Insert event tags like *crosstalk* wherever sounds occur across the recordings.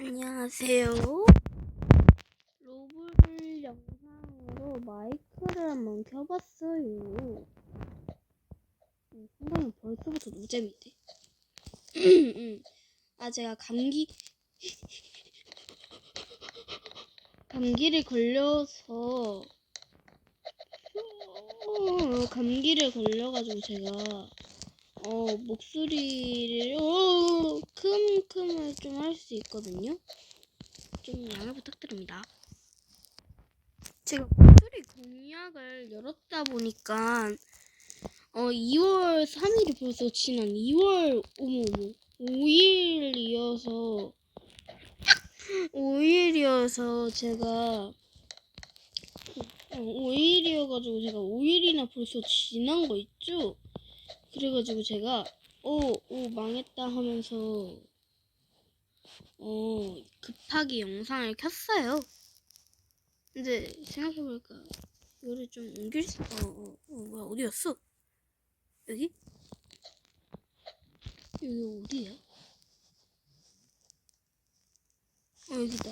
안녕하세요. 로블 영상으로 마이크를 한번 켜봤어요. 음, 상당히 벌써부터 노잼인데. 음, 아, 제가 감기, 감기를 걸려서, 어, 감기를 걸려가지고 제가, 어, 목소리를, 수 있거든요. 좀 양해 부탁드립니다. 제가 목소리 공약을 열었다 보니까, 어, 2월 3일이 벌써 지난 2월, 어머, 어머, 5일이어서, 5일이어서 제가, 어, 5일이어가지고 제가 5일이나 벌써 지난 거 있죠? 그래가지고 제가, 어, 오, 망했다 하면서, 어, 급하게 영상을 켰어요. 근데 생각해보니까, 이거를 좀 옮길 수, 어, 어, 어, 뭐야, 어디였어? 여기? 여기 어디야? 어, 여기다.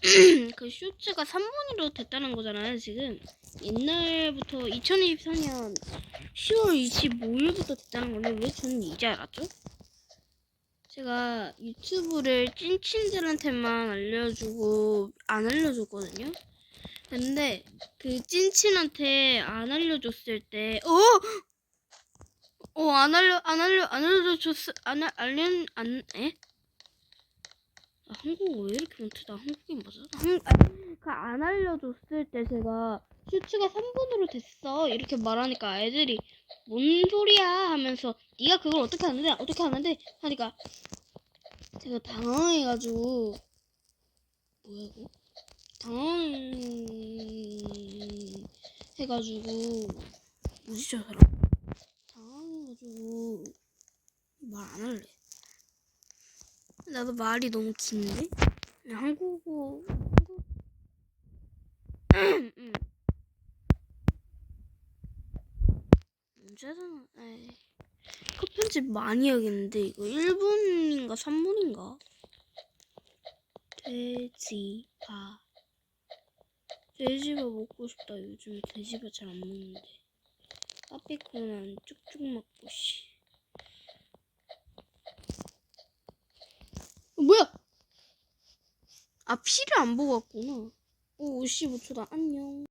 *clears throat* 그 쇼츠가 3분으로 됐다는 거잖아요, 지금. 옛날부터 2024년 10월 25일부터 됐다는 건데, 왜 저는 이제 알았죠? 제가 유튜브를 찐친들한테만 알려주고, 안 알려줬거든요? 근데, 그 찐친한테 안 알려줬을 때, 어! 어, 안 알려, 안 알려, 안 알려줬어, 안, 알- 알려, 안, 에? 아, 한국어 왜 이렇게 못해? 나 한국인 맞아? 한, 아, 그안 알려줬을 때 제가 슈츠가 3분으로 됐어 이렇게 말하니까 애들이 뭔 소리야 하면서 네가 그걸 어떻게 하는데 어떻게 하는데 하니까 제가 당황해가지고 뭐야 이거 당황해가지고 뭐지 저 사람 당황해가지고 말 안 할래. 나도 말이 너무 긴데? 그냥 한국어, 한국. 응. 문제잖아. 에이. 컷 편집 많이 하겠는데, 이거 1분인가 3분인가? 돼지바. 돼지바 먹고 싶다. 요즘에 돼지바 잘 안 먹는데. 빠삐코는 쭉쭉 먹고, 씨. 어, 뭐야? 아, 피를 안 보고 왔구나. 오, 55초다. 안녕.